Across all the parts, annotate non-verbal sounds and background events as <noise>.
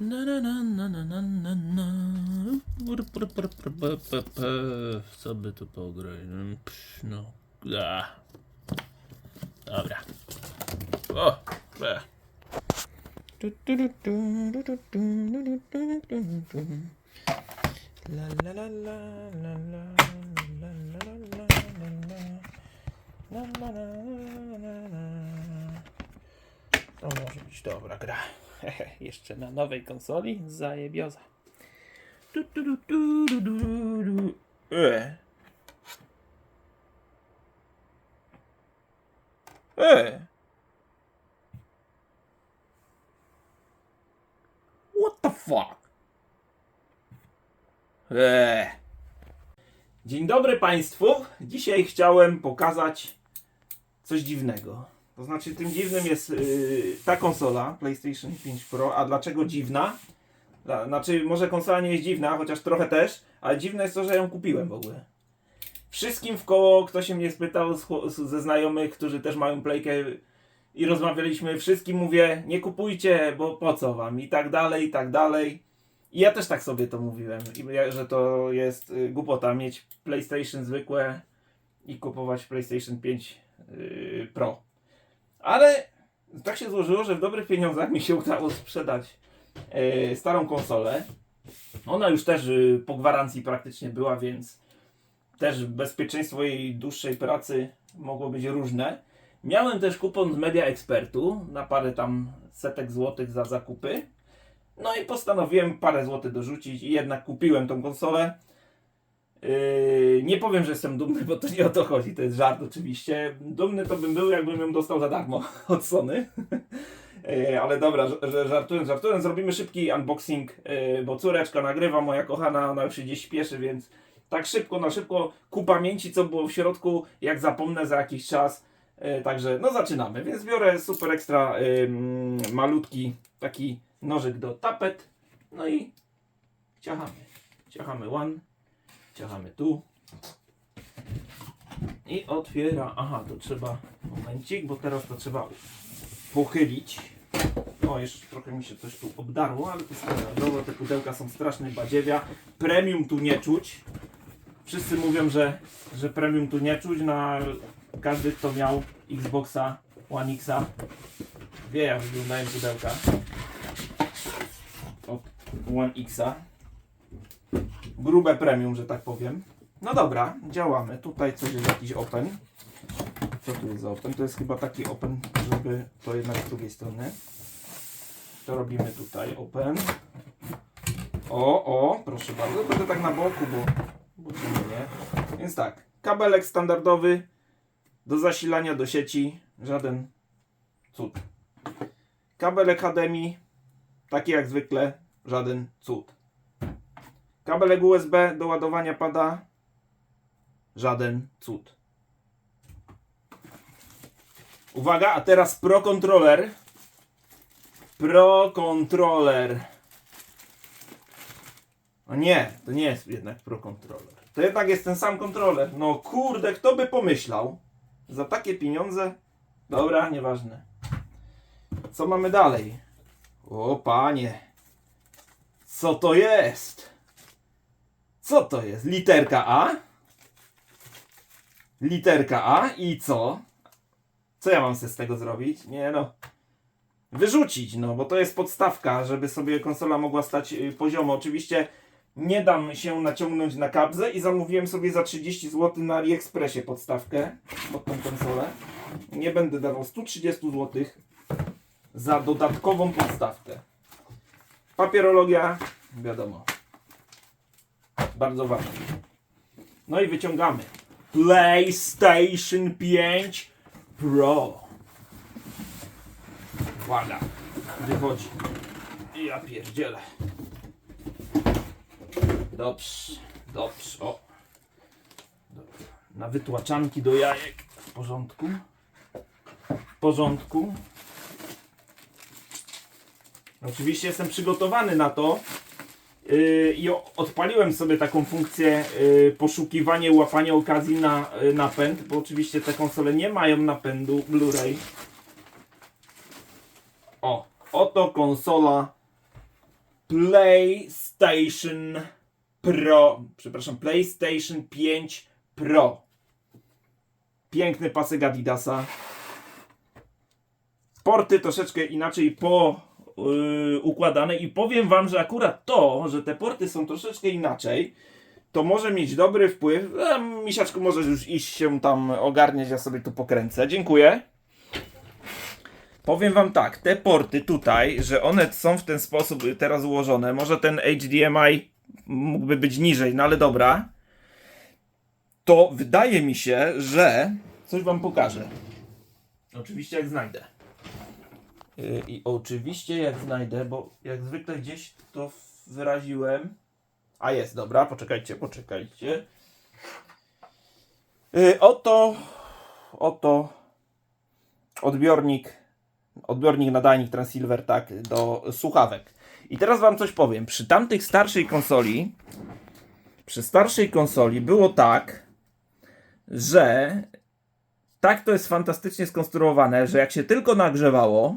Na na na na na na na na. Pr, pr, pr, pr, pr, pr, pr. Co by tu pograć? No, psz, No. A. Dobra. O! E. La la la la la la la la. La la la la la la. To może być dobra gra. Hehe, <laughs> Jeszcze na nowej konsoli zajebioza. Tu, tu, tu, tu, tu, tu, tu. E. E. What the fuck? E. Dzień dobry Państwu. Dzisiaj chciałem pokazać coś dziwnego. To znaczy, tym dziwnym jest yy, ta konsola PlayStation 5 Pro. A dlaczego dziwna? Znaczy, może konsola nie jest dziwna, chociaż trochę też, ale dziwne jest to, że ją kupiłem w ogóle. Wszystkim w koło, kto się mnie spytał z, z- ze znajomych, którzy też mają playkę i rozmawialiśmy, wszystkim mówię, nie kupujcie, bo po co wam i tak dalej, i tak dalej. I ja też tak sobie to mówiłem, że to jest y, głupota mieć PlayStation zwykłe i kupować PlayStation 5 y, Pro. Ale tak się złożyło, że w dobrych pieniądzach mi się udało sprzedać e, starą konsolę. Ona już też y, po gwarancji praktycznie była, więc też bezpieczeństwo jej dłuższej pracy mogło być różne. Miałem też kupon z Media Expertu na parę tam setek złotych za zakupy. No i postanowiłem parę złotych dorzucić i jednak kupiłem tą konsolę. Yy, nie powiem, że jestem dumny, bo to nie o to chodzi, to jest żart oczywiście. Dumny to bym był, jakbym ją dostał za darmo <laughs> od Sony. Yy, ale dobra, żartując, żartując, zrobimy szybki unboxing, yy, bo córeczka nagrywa, moja kochana, ona już się gdzieś śpieszy, więc tak szybko, na szybko ku pamięci, co było w środku, jak zapomnę za jakiś czas. Także, no zaczynamy. Więc biorę super ekstra malutki taki nożyk do tapet, no i ciachamy. Ciachamy one. Ciachamy tu. I otwiera. Aha, to trzeba. Momencik, bo teraz to trzeba pochylić. O, jeszcze trochę mi się coś tu obdarło, ale to standardowo. Te pudełka są straszne badziewia. Premium tu nie czuć. Wszyscy mówią, że, że premium tu nie czuć. Na każdy, kto miał Xboxa One Xa, wie jak wyglądają pudełka. Od One Xa grube premium, że tak powiem. No dobra, działamy. Tutaj coś jest jakiś open. Co tu jest za open? To jest chyba taki open, żeby to jednak z drugiej strony. To robimy tutaj open. O, o, proszę bardzo. Będę tak na boku, bo, bo nie. Więc tak, kabelek standardowy do zasilania do sieci. Żaden cud. Kabelek HDMI, taki jak zwykle, żaden cud. Kabelek USB do ładowania pada. Żaden cud. Uwaga, a teraz Pro Controller. Pro Controller. O nie, to nie jest jednak Pro Controller. To jednak jest ten sam kontroler. No kurde, kto by pomyślał? Za takie pieniądze? Dobra, nieważne. Co mamy dalej? O panie. Co to jest? Co to jest? Literka A? Literka A i co? Co ja mam z tego zrobić? Nie no. Wyrzucić, no bo to jest podstawka, żeby sobie konsola mogła stać y, poziomo. Oczywiście nie dam się naciągnąć na kabzę i zamówiłem sobie za 30 zł na AliExpressie podstawkę pod tą konsolę. Nie będę dawał 130 zł za dodatkową podstawkę. Papierologia, wiadomo. Bardzo ważne. No i wyciągamy. PlayStation 5 Pro. Uwaga. Wychodzi. Ja pierdzielę. Dobrze. Dobrze. O. Dobra. Na wytłaczanki do jajek. W porządku. W porządku. Oczywiście jestem przygotowany na to, i o- odpaliłem sobie taką funkcję yy, poszukiwanie, łapanie okazji na yy, napęd, bo oczywiście te konsole nie mają napędu Blu-ray. O, oto konsola PlayStation Pro. Przepraszam, PlayStation 5 Pro. Piękny pasek Adidasa. Porty troszeczkę inaczej po yy, układane i powiem wam, że akurat to, że te porty są troszeczkę inaczej, to może mieć dobry wpływ. A, misiaczku, możesz już iść się tam ogarniać, ja sobie tu pokręcę. Dziękuję. Powiem wam tak, te porty tutaj, że one są w ten sposób teraz ułożone. Może ten HDMI mógłby być niżej, no ale dobra. To wydaje mi się, że coś wam pokażę. Oczywiście jak znajdę. Yy, I oczywiście jak znajdę, bo jak zwykle gdzieś to wyraziłem. A jest, dobra, poczekajcie, poczekajcie. Yy, oto, oto odbiornik, odbiornik nadajnik Transilver, tak, do słuchawek. I teraz wam coś powiem. Przy tamtych starszej konsoli, przy starszej konsoli było tak, że tak to jest fantastycznie skonstruowane, że jak się tylko nagrzewało,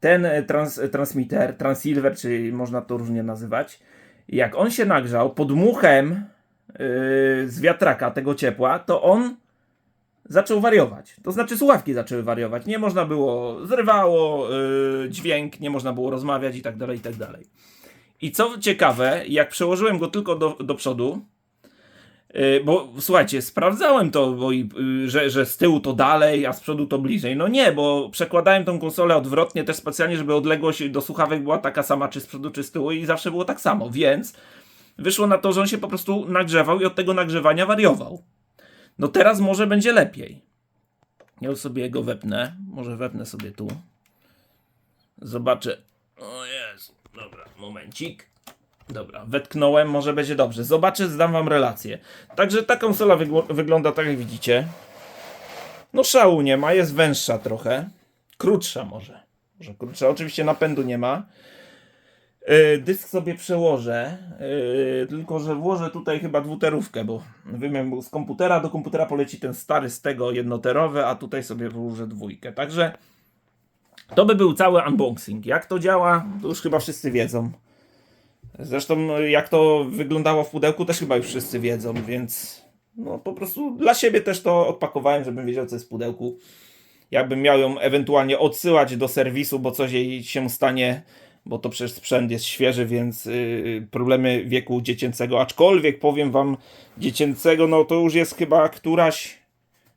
ten e, trans, e, transmitter, Transilver, czy można to różnie nazywać, jak on się nagrzał pod muchem yy, z wiatraka tego ciepła, to on zaczął wariować. To znaczy słuchawki zaczęły wariować. Nie można było, zrywało yy, dźwięk, nie można było rozmawiać i tak dalej, i tak dalej. I co ciekawe, jak przełożyłem go tylko do, do przodu, bo słuchajcie, sprawdzałem to, bo, i, yy, że, że z tyłu to dalej, a z przodu to bliżej. No nie, bo przekładałem tą konsolę odwrotnie też specjalnie, żeby odległość do słuchawek była taka sama, czy z przodu, czy z tyłu i zawsze było tak samo, więc wyszło na to, że on się po prostu nagrzewał i od tego nagrzewania wariował. No teraz może będzie lepiej. Ja sobie go wepnę. Może wepnę sobie tu. Zobaczę. O jest. Dobra, momencik. Dobra, wetknąłem, może będzie dobrze. Zobaczę, zdam wam relację. Także ta konsola wygl- wygląda tak jak widzicie. No szału nie ma, jest węższa trochę. Krótsza może. Może krótsza. Oczywiście napędu nie ma. Yy, dysk sobie przełożę, yy, tylko że włożę tutaj chyba dwuterówkę, bo wiem, z komputera do komputera poleci ten stary z tego jednoterowy, a tutaj sobie włożę dwójkę. Także to by był cały unboxing. Jak to działa, to już chyba wszyscy wiedzą. Zresztą jak to wyglądało w pudełku, też chyba już wszyscy wiedzą, więc no po prostu dla siebie też to odpakowałem, żebym wiedział co jest w pudełku. Jakbym miał ją ewentualnie odsyłać do serwisu, bo coś jej się stanie, bo to przecież sprzęt jest świeży, więc yy, problemy wieku dziecięcego, aczkolwiek powiem wam dziecięcego, no to już jest chyba któraś,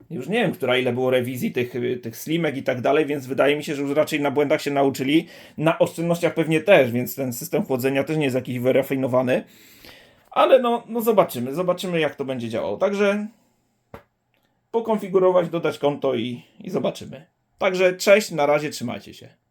już nie wiem, która ile było rewizji tych, tych slimek i tak dalej, więc wydaje mi się, że już raczej na błędach się nauczyli, na oszczędnościach pewnie też, więc ten system chłodzenia też nie jest jakiś wyrafinowany, ale no, no zobaczymy, zobaczymy jak to będzie działało, także pokonfigurować, dodać konto i, i zobaczymy. Także cześć, na razie, trzymajcie się.